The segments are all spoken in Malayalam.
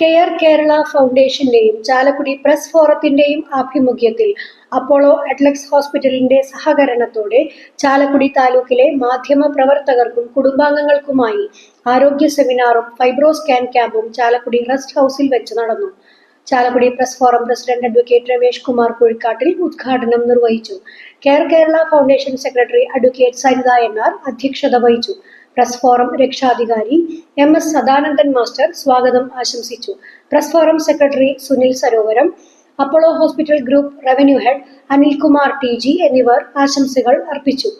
കെയർ കേരള ഫൗണ്ടേഷന്റെയും ചാലക്കുടി പ്രസ് ഫോറത്തിന്റെയും ആഭിമുഖ്യത്തിൽ അപ്പോളോ അഡ്ലക്സ് ഹോസ്പിറ്റലിന്റെ സഹകരണത്തോടെ ചാലക്കുടി താലൂക്കിലെ മാധ്യമ പ്രവർത്തകർക്കും കുടുംബാംഗങ്ങൾക്കുമായി ആരോഗ്യ സെമിനാറും ഫൈബ്രോ സ്കാൻ ക്യാമ്പും ചാലക്കുടി റെസ്റ്റ് ഹൗസിൽ വെച്ച് നടന്നു. Chalakudy press forum president advocate Ramesh Kumar Kuzhikkattil ഉദ്ഘാടനം നിർവഹിച്ചു. Care Kerala foundation secretary advocate Saritha N R അധ്യക്ഷത വഹിച്ചു. പ്രസ് ഫോറം രക്ഷാധികാരി എം എസ് സദാനന്ദൻ മാസ്റ്റർ സ്വാഗതം ആശംസിച്ചു. Press forum secretary Sunil Sarovaram Apollo hospital group revenue head Anilkumar T G എന്നിവർ ആശംസകൾ അർപ്പിച്ചു.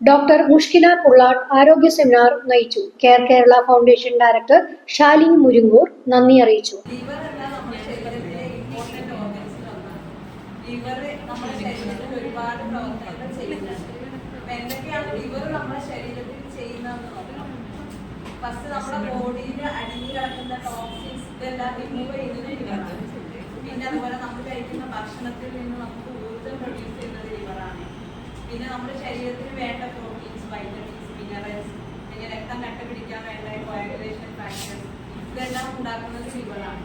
ഡോക്ടർ മുഷ്കിന പുള്ളാട്ട് ആരോഗ്യ സെമിനാർ നയിച്ചു. Care Kerala foundation director Shalin Muringoor നന്ദി അറിയിച്ചു. ഒരുപാട് പ്രവർത്തനങ്ങൾ ചെയ്യുന്നുണ്ട്. എന്തൊക്കെയാണ് ലിവർ നമ്മുടെ നോക്കണം ഫസ്റ്റ് നമ്മുടെ ബോഡിയിൽ അടിഞ്ഞു കിടക്കുന്ന ടോക്സിൻസ് ഇതെല്ലാം റിമൂവ് ചെയ്യുന്നത് ലിവറാണ് പിന്നെ അതുപോലെ നമ്മൾ കഴിക്കുന്ന ഭക്ഷണത്തിൽ നിന്ന് നമുക്ക് ഊർജം പ്രൊഡ്യൂസ് ചെയ്യുന്നത് ലിവറാണ് പിന്നെ നമ്മുടെ ശരീരത്തിന് വേണ്ട പ്രോട്ടീൻസ് വൈറ്റമിൻസ് മിനറൽസ് പിന്നെ രക്തം കട്ടപിടിക്കാൻ വേണ്ട കോയഗുലേഷൻ ഫാക്ടേഴ്സ് ഇതെല്ലാം ഉണ്ടാക്കുന്നത് ലിവറാണ്